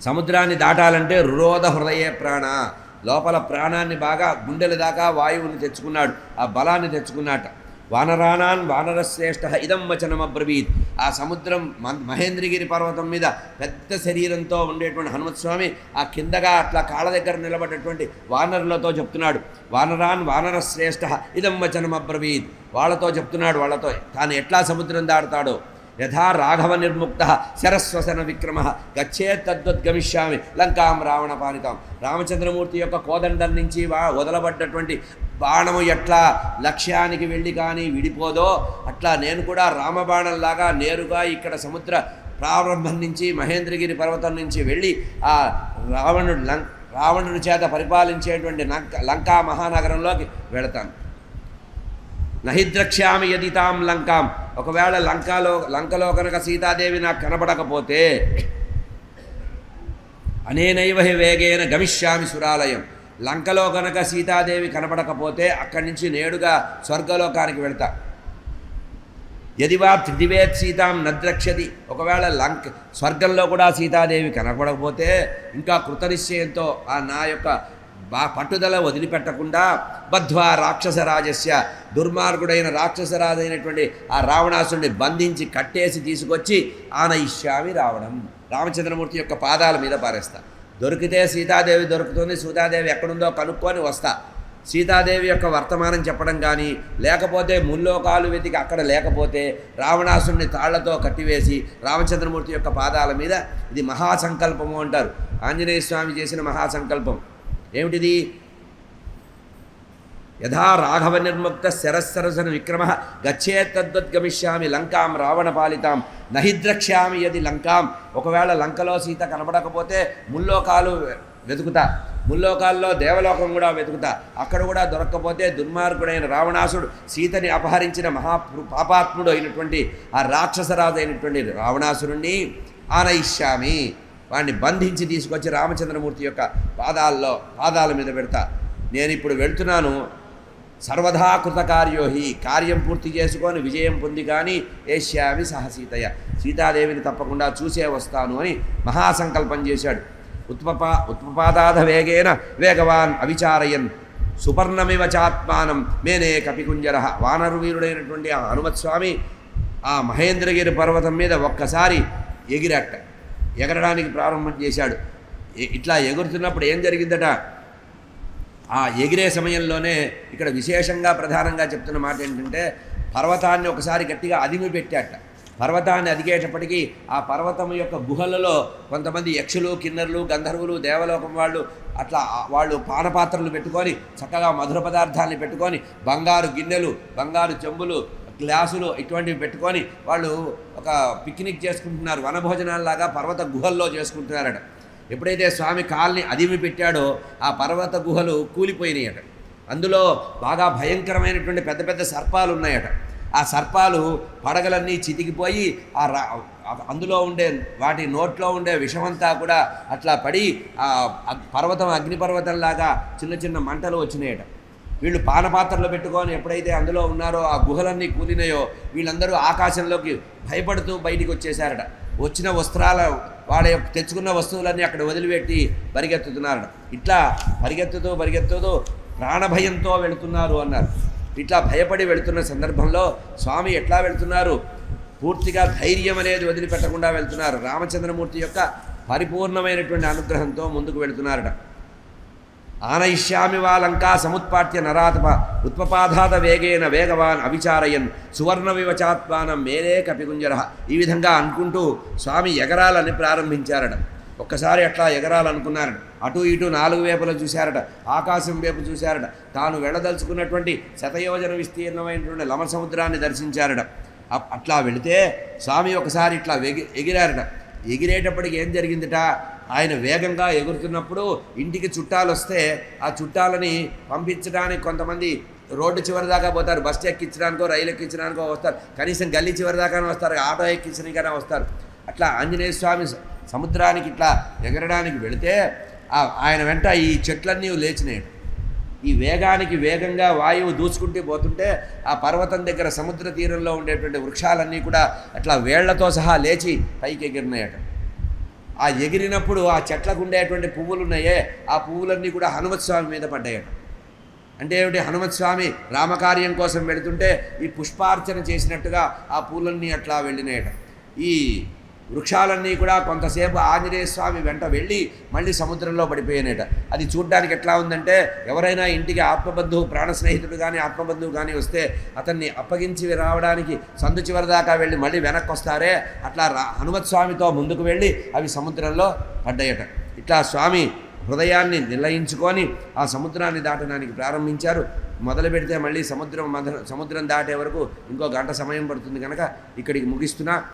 సముద్రాన్ని దాటాలంటే రురోధ హృదయే ప్రాణ. లోపల ప్రాణాన్ని బాగా గుండెల దాకా వాయువుని తెచ్చుకున్నాడు. ఆ బలాన్ని తెచ్చుకున్నాట. వానరానాన్ వానరశ్రేష్ఠ ఇదం వచనమబ్రవీత్ ఆ సముద్రం మహేంద్రగిరి పర్వతం మీద పెద్ద శరీరంతో ఉండేటువంటి హనుమత్స్వామి ఆ కిందగా అట్లా కాళ్ళ దగ్గర నిలబడేటువంటి వానరులతో చెప్తున్నాడు. వానరాన్ వానరశ్రేష్ఠ ఇదం వచనమబ్రవీత్ వాళ్ళతో చెప్తున్నాడు వాళ్ళతో తాను ఎట్లా సముద్రం దాడతాడో యథా రాఘవ నిర్ముక్త శరస్వసన విక్రమ గచ్చే తద్వద్గమిష్యామి లంకాం రావణ పాలితాం. రామచంద్రమూర్తి యొక్క కోదండం నుంచి వా వదలబడ్డటువంటి బాణము ఎట్లా లక్ష్యానికి వెళ్ళి కానీ విడిపోదో అట్లా నేను కూడా రామబాణంలాగా నేరుగా ఇక్కడ సముద్ర ప్రారంభం నుంచి మహేంద్రగిరి పర్వతం నుంచి వెళ్ళి ఆ రావణుడు లం రావణుడి చేత పరిపాలించేటువంటి లంక లంకా మహానగరంలోకి వెళతాను. నహిద్రక్ష్యామి యది తాం లంకాం. ఒకవేళ లంకలో లంకలో కనుక సీతాదేవి నాకు కనపడకపోతే అనేనైవ హి వేగేన గమిష్యామి సురాలయం. లంకలో కనుక సీతాదేవి కనపడకపోతే అక్కడి నుంచి నేడుగా స్వర్గలోకానికి వెళ్తా. యదివా త్రిదివేత్ సీతాం నద్రక్షతి ఒకవేళ లంక స్వర్గంలో కూడా సీతాదేవి కనపడకపోతే ఇంకా కృతనిశ్చయంతో ఆ నా యొక్క బా పట్టుదల వదిలిపెట్టకుండా బద్ధ్వా రాక్షసరాజస్య దుర్మార్గుడైన రాక్షసరాజైనటువంటి ఆ రావణాసుడిని బంధించి కట్టేసి తీసుకొచ్చి ఆనయిష్యామి రావణం. రామచంద్రమూర్తి యొక్క పాదాల మీద పారేస్తా. దొరికితే సీతాదేవి దొరుకుతుంది సీతాదేవి ఎక్కడుందో కనుక్కొని వస్తా. సీతాదేవి యొక్క వర్తమానం చెప్పడం కానీ లేకపోతే ముల్లోకాలు వెతికి అక్కడ లేకపోతే రావణాసుడిని తాళ్ళతో కట్టివేసి రామచంద్రమూర్తి యొక్క పాదాల మీద ఇది మహాసంకల్పము అంటారు. ఆంజనేయ స్వామి చేసిన మహాసంకల్పం. ఏమిటిది? యథా రాఘవ నిర్ముక్త శరస్సరసన విక్రమ గచ్చేత్తద్వద్గమిష్యామి లంకాం రావణ పాలితాం నహిద్రక్ష్యామి యది లంకాం. ఒకవేళ లంకలో సీత కనబడకపోతే ముల్లోకాలు వెతుకుతా. ముల్లోకాల్లో దేవలోకం కూడా వెతుకుతా. అక్కడ కూడా దొరక్కపోతే దుర్మార్గుడైన రావణాసుడు సీతని అపహరించిన మహా పాపాత్ముడు అయినటువంటి ఆ రాక్షసరాజు అయినటువంటి రావణాసురుణ్ణి ఆనయిష్యామి. వాడిని బంధించి తీసుకొచ్చి రామచంద్రమూర్తి యొక్క పాదాల్లో పాదాల మీద పెడతా. నేను ఇప్పుడు వెళ్తున్నాను. సర్వదా కృతకార్యోహి కార్యం పూర్తి చేసుకొని విజయం పొంది కానీ ఏష్యామి సహ సీతయ్య సీతాదేవిని తప్పకుండా చూసే వస్తాను అని మహాసంకల్పం చేశాడు. ఉత్పపా ఉత్పపాదాధ వేగేన వేగవాన్ అవిచారయన్. సుపర్ణమివ చాత్మానం మేనే కపికుంజర. వానరువీరుడైనటువంటి ఆ హనుమత్స్వామి ఆ మహేంద్రగిరి పర్వతం మీద ఒక్కసారి ఎగిరట్ట ఎగరడానికి ప్రారంభం చేశాడు. ఇట్లా ఎగురుతున్నప్పుడు ఏం జరిగిందట? ఆ ఎగిరే సమయంలోనే ఇక్కడ విశేషంగా ప్రధానంగా చెప్తున్న మాట ఏంటంటే పర్వతాన్ని ఒకసారి గట్టిగా అదిమి పెట్టాట పర్వతాన్ని అదిగేటప్పటికీ ఆ పర్వతం యొక్క గుహలలో కొంతమంది యక్షులు కిన్నరులు గంధర్వులు దేవలోకం వాళ్ళు అట్లా వాళ్ళు పానపాత్రలు పెట్టుకొని చక్కగా మధుర పదార్థాన్ని పెట్టుకొని బంగారు గిన్నెలు బంగారు చెంబులు గ్లాసులు ఇటువంటివి పెట్టుకొని వాళ్ళు ఒక పిక్నిక్ చేసుకుంటున్నారు వనభోజనాలలాగా పర్వత గుహల్లో చేసుకుంటున్నారట. ఎప్పుడైతే స్వామి కాల్ని అదిమి పెట్టాడో ఆ పర్వత గుహలు కూలిపోయినాయట. అందులో బాగా భయంకరమైనటువంటి పెద్ద పెద్ద సర్పాలు ఉన్నాయట. ఆ సర్పాలు పడగలన్నీ చితికిపోయి ఆ అందులో ఉండే వాటి నోట్లో ఉండే విషమంతా కూడా అట్లా పడి ఆ అగ్- పర్వతం అగ్నిపర్వతంలాగా చిన్న చిన్న మంటలు వచ్చినాయట. వీళ్ళు పానపాత్రలు పెట్టుకొని ఎప్పుడైతే అందులో ఉన్నారో ఆ గుహలన్నీ కూలినాయో వీళ్ళందరూ ఆకాశంలోకి భయపడుతూ బయటికి వచ్చేసారట వచ్చిన వస్త్రాల వాళ్ళ యొక్క తెచ్చుకున్న వస్తువులన్నీ అక్కడ వదిలిపెట్టి పరిగెత్తుతున్నారట. ఇట్లా పరిగెత్తుతూ పరిగెత్తుతూ ప్రాణభయంతో వెళుతున్నారు అన్నారు. ఇట్లా భయపడి వెళుతున్న సందర్భంలో స్వామి ఎట్లా వెళుతున్నారు? పూర్తిగా ధైర్యం అనేది వదిలిపెట్టకుండా వెళ్తున్నారు. రామచంద్రమూర్తి యొక్క పరిపూర్ణమైనటువంటి అనుగ్రహంతో ముందుకు వెళుతున్నారట. ఆనయిష్యామి వా లంకా సముత్పాట్య నరాతప ఉత్పపాధాత వేగేన వేగవాన్ అవిచారయన్ సువర్ణ వివచాత్మానం మేరే కపిగుంజర ఈ విధంగా అనుకుంటూ స్వామి ఎగరాలని ప్రారంభించారట. ఒక్కసారి అట్లా ఎగరాలనుకున్నారట అటు ఇటు నాలుగు వేపులు చూశారట. ఆకాశం వైపు చూశారట. తాను వెళ్ళదలుచుకున్నటువంటి శతయోజన విస్తీర్ణమైనటువంటి లమ సముద్రాన్ని దర్శించారట. అప్- అట్లా వెళితే స్వామి ఒకసారి ఇట్లా వెగి ఎగిరారట. ఎగిరేటప్పటికి ఏం జరిగిందిట? ఆయన వేగంగా ఎగురుతున్నప్పుడు ఇంటికి చుట్టాలు వస్తే ఆ చుట్టాలని పంపించడానికి కొంతమంది రోడ్డు చివరి దాకా పోతారు. బస్సు ఎక్కించడానికో రైలు ఎక్కించడానికో వస్తారు. కనీసం గల్లీ చివరి దాకానే వస్తారు. ఆటో ఎక్కించడానికైనా వస్తారు. అట్లా ఆంజనేయ స్వామి సముద్రానికి ఇట్లా ఎగరడానికి వెళితే ఆయన వెంట ఈ చెట్లన్నీ లేచినాయి. ఈ వేగానికి వేగంగా వాయువు దూసుకుంటూ పోతుంటే ఆ పర్వతం దగ్గర సముద్ర తీరంలో ఉండేటువంటి వృక్షాలన్నీ కూడా అట్లా వేళ్ళతో సహా లేచి పైకి ఎగిరినాయట ఆ ఎగిరినప్పుడు ఆ చెట్లకు ఉండేటువంటి పువ్వులు ఉన్నాయే ఆ పువ్వులన్నీ కూడా హనుమత్ స్వామి మీద పడ్డాయట అంటే ఏమిటి? హనుమత్ స్వామి రామకార్యం కోసం వెళుతుంటే ఈ పుష్పార్చన చేసినట్టుగా ఆ పూలన్నీ అట్లా వెళ్ళినాయట. ఈ వృక్షాలన్నీ కూడా కొంతసేపు ఆంజనేయ స్వామి వెంట వెళ్ళి మళ్ళీ సముద్రంలో పడిపోయినట అది చూడ్డానికి ఎట్లా ఉందంటే ఎవరైనా ఇంటికి ఆత్మబంధువు ప్రాణ స్నేహితుడు కానీ ఆత్మబంధువు కానీ వస్తే అతన్ని అప్పగించి రావడానికి సందు చివరి దాకా వెళ్ళి మళ్ళీ వెనక్కి వస్తారే అట్లా రా హనుమత్ స్వామితో ముందుకు వెళ్ళి అవి సముద్రంలో పడ్డాయట. ఇట్లా స్వామి హృదయాన్ని నిర్లయించుకొని ఆ సముద్రాన్ని దాటడానికి ప్రారంభించారు. మొదలు పెడితే మళ్ళీ సముద్రం సముద్రం దాటే వరకు ఇంకో గంట సమయం పడుతుంది కనుక ఇక్కడికి ముగిస్తున్నా.